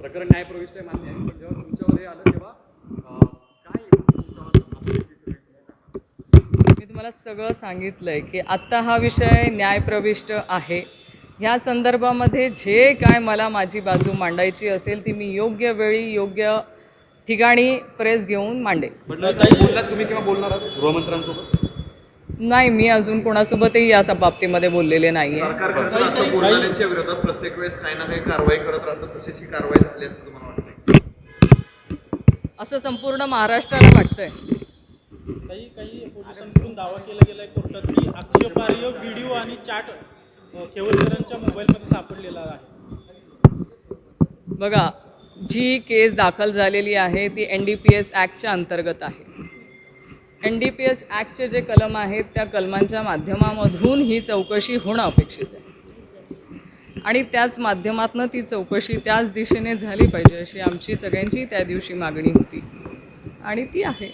प्रकरण न्यायप्रविष्ट आहे मान्य आहे. पण जेव्हा तुमच्यावर हे आलं तेव्हा काय तुमच्यावर सगळी तुम्ही मी तुम्हाला सगळं सांगितलं आहे की आत्ता हा विषय न्यायप्रविष्ट आहे. ह्या संदर्भामध्ये जे काय मला माझी बाजू मांडायची असेल ती मी योग्य वेळी योग्य ठिकाणी प्रेस घेऊन मांडेल बोललात तुम्ही किंवा बोलणार आहात? गृहमंत्र्यांसोबत? नाही मी अजून कोणासोबतही या स- बाबतीमध्ये बोललेले नाही आहे सरकार खरं तर असं बोलणाऱ्यांच्या विरोधात प्रत्येक वेळेस काही ना काही कारवाई करत राहतं तशीच ही कारवाई झाली असं तुम्हाला वाटतंय? असं संपूर्ण महाराष्ट्राला वाटतंय. काही काही पोलिसांकडून दावा केला गेलाय कोर्टात की आक्षेपार्ह व्हिडिओ आणि चॅट अ, केवलकरांच्या मोबाईलमध्ये सापडलेला आहे. बघा जी केस दाखल झालेली आहे ती एन डी पी एस ॲक्टच्या अंतर्गत आहे. एन डी पी एस ॲक्टचे जे कलम आहेत त्या कलमांच्या माध्यमामधून ही चौकशी होणं अपेक्षित आहे. आणि त्याच माध्यमातनं ती चौकशी त्याच दिशेने झाली पाहिजे अशी आमची सगळ्यांची त्या दिवशी मागणी होती. आणि ती आहे.